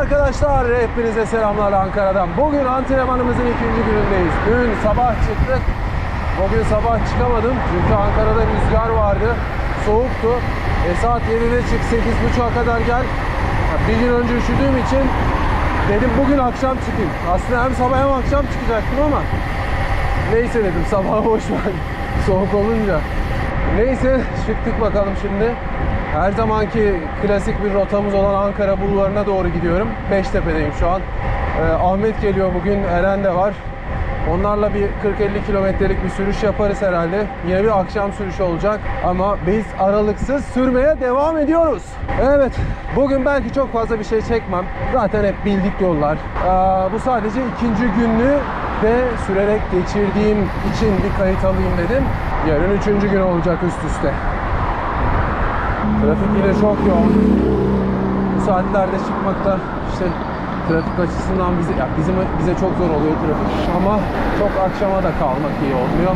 arkadaşlar, hepinize selamlar Ankara'dan. Bugün antrenmanımızın ikinci günündeyiz. Dün sabah çıktık. Bugün sabah çıkamadım çünkü Ankara'da rüzgar vardı. Soğuktu. E saat 7'de çık, 8.30'a kadar gel. Bir gün önce üşüdüğüm için dedim bugün akşam çıkayım. Aslında hem sabah hem akşam çıkacaktım ama neyse dedim sabah boş ver. Soğuk olunca. Neyse çıktık bakalım şimdi. Her zamanki klasik bir rotamız olan Ankara bulvarına doğru gidiyorum. Beştepe'deyim şu an. Ee, Ahmet geliyor bugün, Eren de var. Onlarla bir 40-50 kilometrelik bir sürüş yaparız herhalde. Yine bir akşam sürüşü olacak ama biz aralıksız sürmeye devam ediyoruz. Evet, bugün belki çok fazla bir şey çekmem. Zaten hep bildik yollar. Ee, bu sadece ikinci günlüğü ve sürerek geçirdiğim için bir kayıt alayım dedim. Yarın üçüncü gün olacak üst üste. Trafik yine çok yoğun. Bu saatlerde çıkmakta işte trafik açısından bize ya bizim bize çok zor oluyor trafik ama çok akşama da kalmak iyi olmuyor.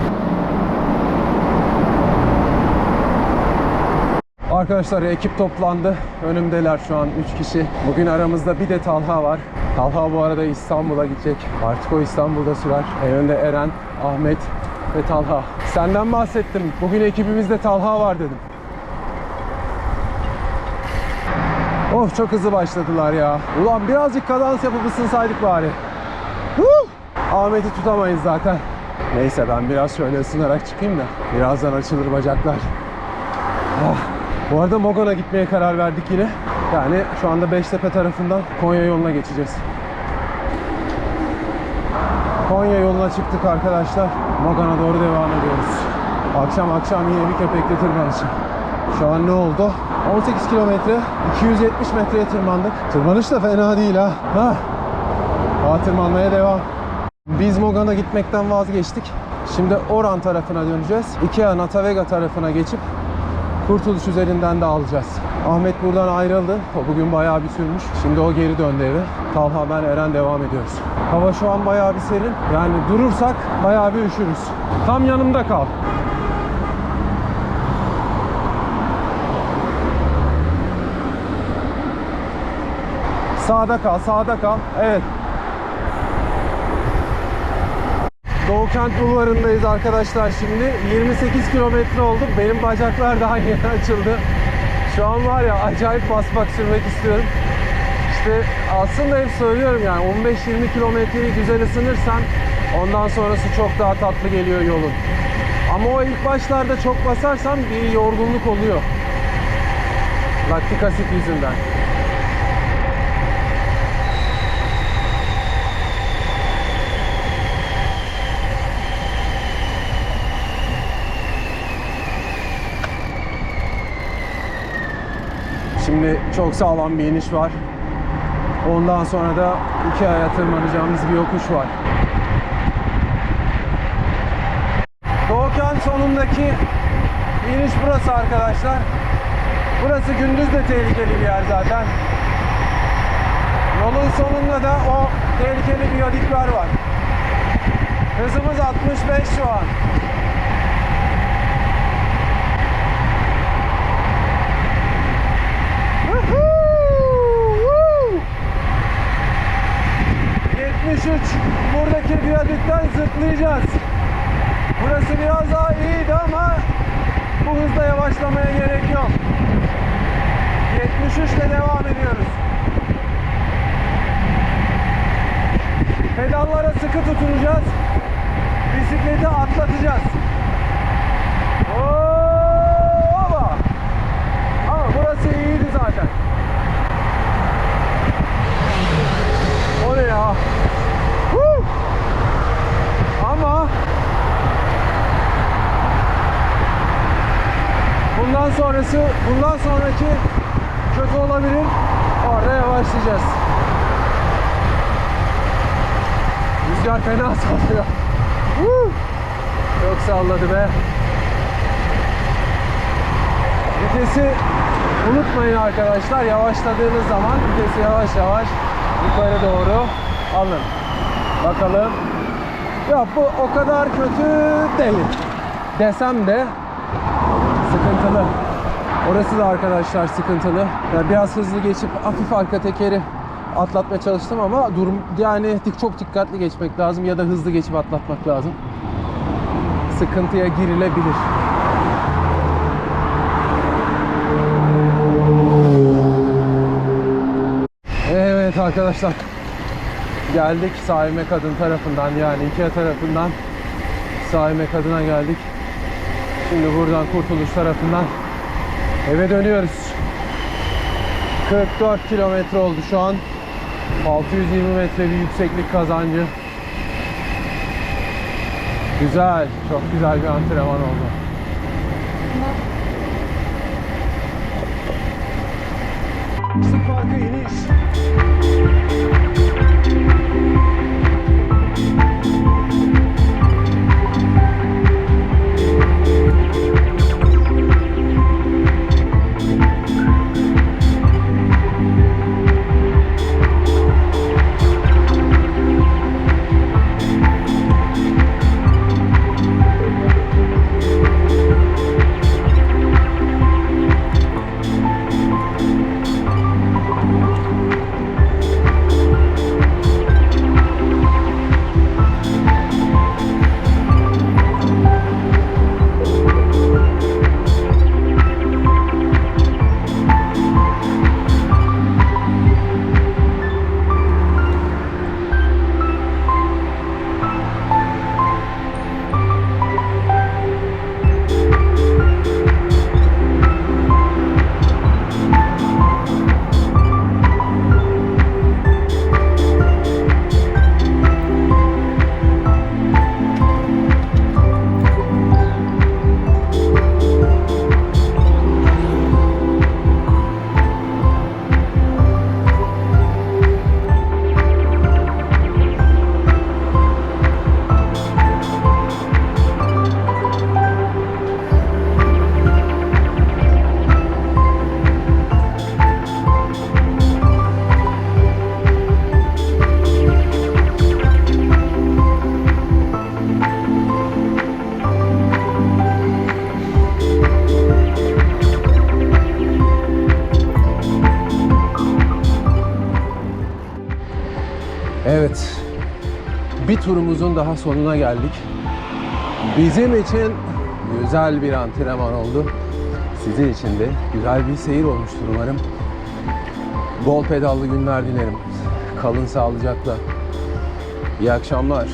Arkadaşlar ekip toplandı. Önümdeler şu an 3 kişi. Bugün aramızda bir de Talha var. Talha bu arada İstanbul'a gidecek. Artık o İstanbul'da sürer. En önde Eren, Ahmet ve Talha. Senden bahsettim. Bugün ekibimizde Talha var dedim. Of çok hızlı başladılar ya. Ulan birazcık kadans yapıp ısınsaydık bari. Ahmet'i tutamayız zaten. Neyse ben biraz şöyle ısınarak çıkayım da birazdan açılır bacaklar. Ah. Bu arada Mogan'a gitmeye karar verdik yine. Yani şu anda Beştepe tarafından Konya yoluna geçeceğiz. Konya yoluna çıktık arkadaşlar. Mogan'a doğru devam ediyoruz. Akşam akşam yine bir köpekle tırmanışı. Şu an ne oldu? 18 kilometre, 270 metreye tırmandık. Tırmanış da fena değil ha. Ha. Daha tırmanmaya devam. Biz Mogan'a gitmekten vazgeçtik. Şimdi Oran tarafına döneceğiz. Ikea Natavega tarafına geçip Kurtuluş üzerinden de alacağız. Ahmet buradan ayrıldı. O bugün bayağı bir sürmüş. Şimdi o geri döndü eve. Talha ben Eren devam ediyoruz. Hava şu an bayağı bir serin. Yani durursak bayağı bir üşürüz. Tam yanımda kal. Sağda kal, sağda kal. Evet. Doğu Kent Bulvarı'ndayız arkadaşlar şimdi. 28 kilometre olduk. Benim bacaklar daha yeni açıldı. Şu an var ya acayip basmak sürmek istiyorum. İşte aslında hep söylüyorum yani 15-20 kilometreyi güzel ısınırsan ondan sonrası çok daha tatlı geliyor yolun. Ama o ilk başlarda çok basarsan bir yorgunluk oluyor. Laktik asit yüzünden. Şimdi çok sağlam bir iniş var. Ondan sonra da iki aya tırmanacağımız bir yokuş var. Doğukan sonundaki iniş burası arkadaşlar. Burası gündüz de tehlikeli bir yer zaten. Yolun sonunda da o tehlikeli biyodikler var. Hızımız 65 şu an. Woohoo! 73 buradaki viyadükten zıplayacağız. Burası biraz daha iyiydi ama bu hızda yavaşlamaya gerek yok. 73 ile devam ediyoruz. Pedallara sıkı tutunacağız. Bisikleti atlatacağız. Hoppa! Ama burası iyiydi zaten. O ne ya? Huu! Ama bundan sonrası, bundan sonraki kötü olabilir. Orada yavaşlayacağız. Rüzgar fena sallıyor. Çok salladı be. Vitesi unutmayın arkadaşlar. Yavaşladığınız zaman vitesi yavaş yavaş yukarı doğru alın. Bakalım. Ya bu o kadar kötü değil. Desem de sıkıntılı. Orası da arkadaşlar sıkıntılı. Yani biraz hızlı geçip hafif arka tekeri atlatmaya çalıştım ama durum yani çok dikkatli geçmek lazım ya da hızlı geçip atlatmak lazım. Sıkıntıya girilebilir. Evet arkadaşlar. Geldik Saime Kadın tarafından yani Ikea tarafından Saime Kadın'a geldik. Şimdi buradan Kurtuluş tarafından eve dönüyoruz. 44 kilometre oldu şu an. 620 metre bir yükseklik kazancı. Güzel, çok güzel bir antrenman oldu. Turumuzun daha sonuna geldik. Bizim için güzel bir antrenman oldu. Sizin için de güzel bir seyir olmuştur umarım. Bol pedallı günler dilerim. Kalın sağlıcakla. İyi akşamlar.